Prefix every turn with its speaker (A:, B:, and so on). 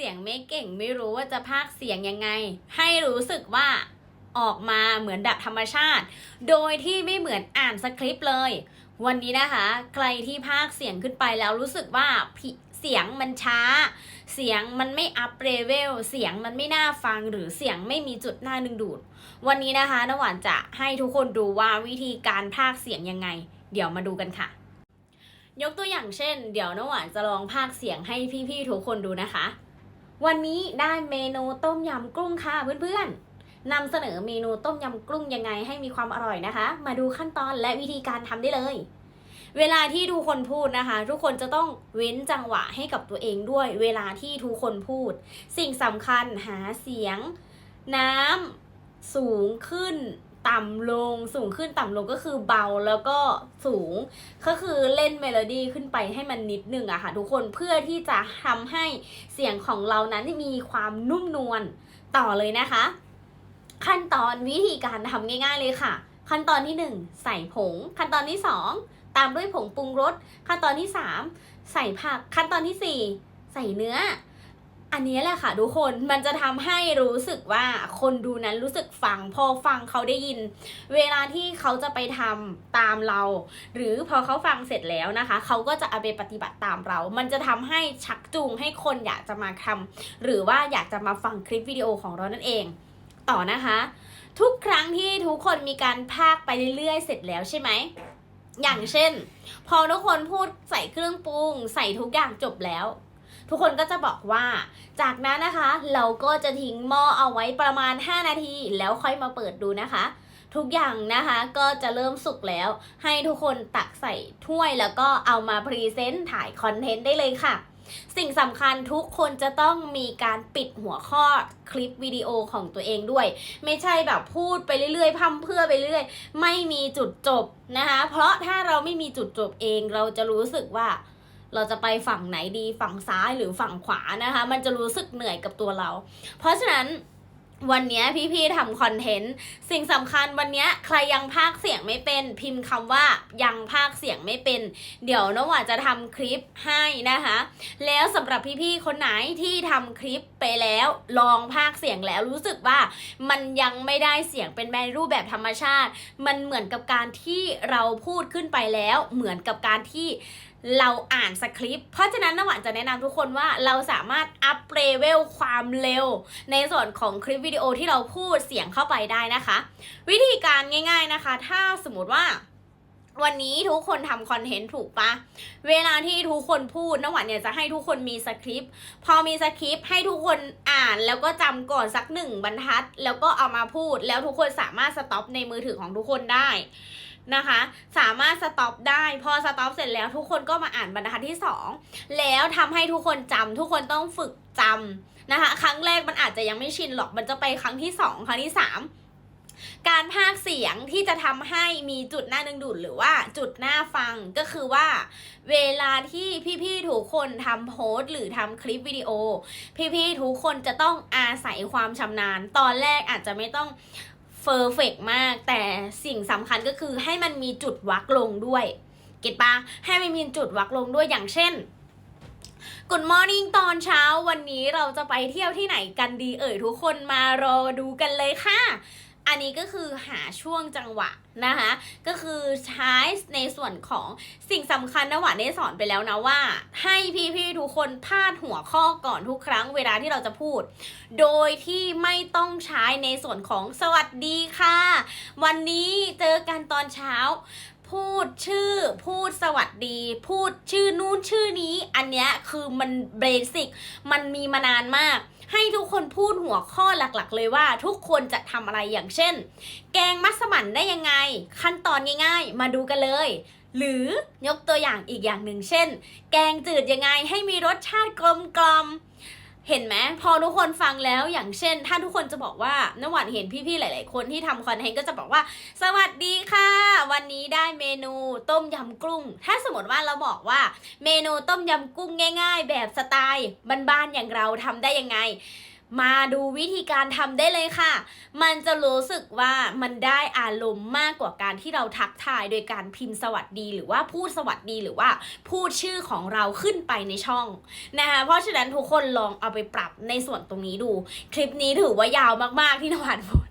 A: เสียงไม่เก่งไม่รู้ว่าจะพากเสียงยังไง ให้รู้สึกว่าออกมาเหมือนดับธรรมชาติ โดยที่ไม่เหมือนอ่านสคริปต์เลย วันนี้นะคะ ใครที่พากเสียงขึ้นไปแล้วรู้สึกว่าเสียงมันช้า เสียงมันไม่อัพเรเวล เสียงมันไม่น่าฟังหรือเสียงไม่มีจุดน่าดึงดูด วันนี้นะคะน้ำหวานจะให้ทุกคนดูว่าวิธีการพากเสียงยังไง เดี๋ยวมาดูกันค่ะ ยกตัวอย่างเช่น เดี๋ยวน้ำหวานจะลองพากเสียงให้พี่ๆทุกคนดูนะคะ วันนี้ได้เมนูต้มยำกุ้งค่ะเพื่อนๆนำเสนอเมนูต้มยำกุ้งยังไงให้มีความอร่อยนะคะ มาดูขั้นตอนและวิธีการทำได้เลย เวลาที่ทุกคนพูดนะคะ ทุกคนจะต้องเว้นจังหวะให้กับตัวเองด้วย เวลาที่ทุกคนพูด สิ่งสำคัญหาเสียง น้ำสูงขึ้น ต่ำลงสูงขึ้นต่ำลงก็คือเบาแล้วก็สูง ก็คือเล่นเมโลดี้ขึ้นไปให้มันนิดนึงอะค่ะทุกคนเพื่อที่จะทำให้เสียงของเรานั้นมีความนุ่มนวลต่อเลยนะคะ ขั้นตอนวิธีการทำง่าย ๆเลยค่ะ ขั้นตอนที่หนึ่งใส่ผง ขั้นตอนที่สองตามด้วยผงปรุงรสขั้นตอนที่สามใส่ผักขั้นตอนที่สี่ใส่เนื้อ อันนี้แหละค่ะทุกคนมันจะทำให้รู้สึกว่าคนดูนั้นรู้สึกฟังพอฟังเขาได้ยิน เวลาที่เขาจะไปทำตามเรา หรือพอเขาฟังเสร็จแล้วนะคะ เขาก็จะเอาไปปฏิบัติตามเรา มันจะทำให้ชักจูงให้คนอยากจะมาทำหรือว่าอยากจะมาฟังคลิปวิดีโอของเรานั่นเอง ต่อนะคะ ทุกครั้งที่ทุกคนมีการพากไปเรื่อยๆเสร็จแล้วใช่ไหมอย่างเช่น พอทุกคนพูดใส่เครื่องปรุง ใส่ทุกอย่างจบแล้ว ทุกคนก็จะบอกว่า จากนั้นนะคะ เราก็จะทิ้งหม้อเอาไว้ประมาณ 5 นาที แล้วค่อยมาเปิดดูนะคะ ทุกอย่างนะคะก็จะเริ่มสุกแล้ว ให้ทุกคนตักใส่ถ้วยแล้วก็เอามาพรีเซนต์ถ่ายคอนเทนต์ได้เลยค่ะสิ่งสำคัญทุกคนจะต้องมีการปิดหัวข้อคลิปวิดีโอของตัวเองด้วย ไม่ใช่แบบพูดไปเรื่อยๆพั่มเพื่อไปเรื่อย ไม่มีจุดจบนะคะ เพราะถ้าเราไม่มีจุดจบเองเราจะรู้สึกว่า เราจะไปฝั่งไหนดีฝั่งซ้ายหรือฝั่งขวานะคะ มันจะรู้สึกเหนื่อยกับตัวเรา เพราะฉะนั้นวันนี้พี่ๆทำคอนเทนต์สิ่งสำคัญวันนี้ใครยังพากเสียงไม่เป็น พิมพ์คำว่ายังพากเสียงไม่เป็น เดี๋ยวน้องหวานจะทำคลิปให้นะคะ แล้วสำหรับพี่ๆคนไหนที่ทำคลิปไปแล้ว ลองพากเสียงแล้วรู้สึกว่ามันยังไม่ได้เสียงเป็นในรูปแบบธรรมชาติ มันเหมือนกับการที่เราพูดขึ้นไปแล้ว เหมือนกับการที่ เราอ่านสคริปต์เพราะฉะนั้นน้ำหวานจะแนะนำทุกคนว่าเราสามารถอัพเลเวลความเร็ว ในส่วนของคลิปวิดีโอที่เราพูดเสียงเข้าไปได้นะคะ วิธีการง่าย ๆนะคะ ถ้าสมมติว่าวันนี้ทุกคนทำคอนเทนต์ถูกปะ เวลาที่ทุกคนพูดน้ำหวานเนี่ยจะให้ทุกคนมีสคริปต์ พอมีสคริปต์ให้ทุกคนอ่านแล้วก็จำก่อนสักหนึ่งบรรทัด แล้วก็เอามาพูด แล้วทุกคนสามารถสต็อปในมือถือของทุกคนได้ นะคะ สามารถสต็อปได้ พอสต็อปเสร็จแล้วทุกคนก็มาอ่านบรรทัดที่สองแล้วทำให้ทุกคนจำทุกคนต้องฝึกจำนะคะ ครั้งแรกมันอาจจะยังไม่ชินหรอกมันจะไปครั้งที่สองครั้งที่สามการพากเสียงที่จะทำให้มีจุดหน่าดึงดูดหรือว่าจุดหน่าฟังก็คือว่า เวลาที่พี่ๆทุกคนทำโพสต์หรือทำคลิปวิดีโอ พี่ๆทุกคนจะต้องอาศัยความชำนาญ ตอนแรกอาจจะไม่ต้อง เฟอร์เฟกมาก แต่สิ่งสำคัญก็คือให้มันมีจุดวักลงด้วย เก็ตปะให้มันมีจุดวักลงด้วยอย่างเช่นกุดมอร์นิ่งตอนเช้าวันนี้เราจะไปเที่ยวที่ไหนกันดีเอ่ยทุกคนมารอดูกันเลยค่ะ อันนี้ก็คือหาช่วงจังหวะนะคะก็คือใช้ในส่วนของสิ่งสำคัญนะหวานได้สอนไปแล้วนะว่า ให้พี่ๆทุกคนพาดหัวข้อก่อนทุกครั้งเวลาที่เราจะพูด โดยที่ไม่ต้องใช้ในส่วนของสวัสดีค่ะ วันนี้เจอกันตอนเช้า พูดชื่อ พูดสวัสดี พูดชื่อนู่นชื่อนี้ อันเนี้ยคือมันเบสิกมันมีมานานมาก ให้ทุกคนพูดหัวข้อหลักๆ เลยว่าทุกคนจะทำอะไรอย่างเช่น แกงมัสมั่นได้ยังไง ขั้นตอนง่าย ๆ มาดูกันเลย หรือยกตัวอย่างอีกอย่างหนึ่งเช่น แกงจืดยังไงให้มีรสชาติกลมกลม เห็นไหมพอทุกคนฟังแล้วอย่างเช่น ถ้าทุกคนจะบอกว่าน้หวันเห็นพี่ๆหลาย ๆ คนที่ทำคอนเทนต์ก็จะบอกว่า สวัสดีค่ะ วันนี้ได้เมนูต้มยำกุ้ง ถ้าสมมติว่าเราบอกว่าเมนูต้มยำกุ้งง่าย ๆ แบบสไตล์บ้านๆอย่างเราทำได้ยังไง มาดูวิธีการทำได้เลยค่ะ มันจะรู้สึกว่ามันได้อารมณ์มากกว่าการที่เราทักทายโดยการพิมพ์สวัสดีหรือว่าพูดสวัสดีหรือว่าพูดชื่อของเราขึ้นไปในช่องนะคะ เพราะฉะนั้นทุกคนลองเอาไปปรับในส่วนตรงนี้ดู คลิปนี้ถือว่ายาวมากๆที่นวันพูด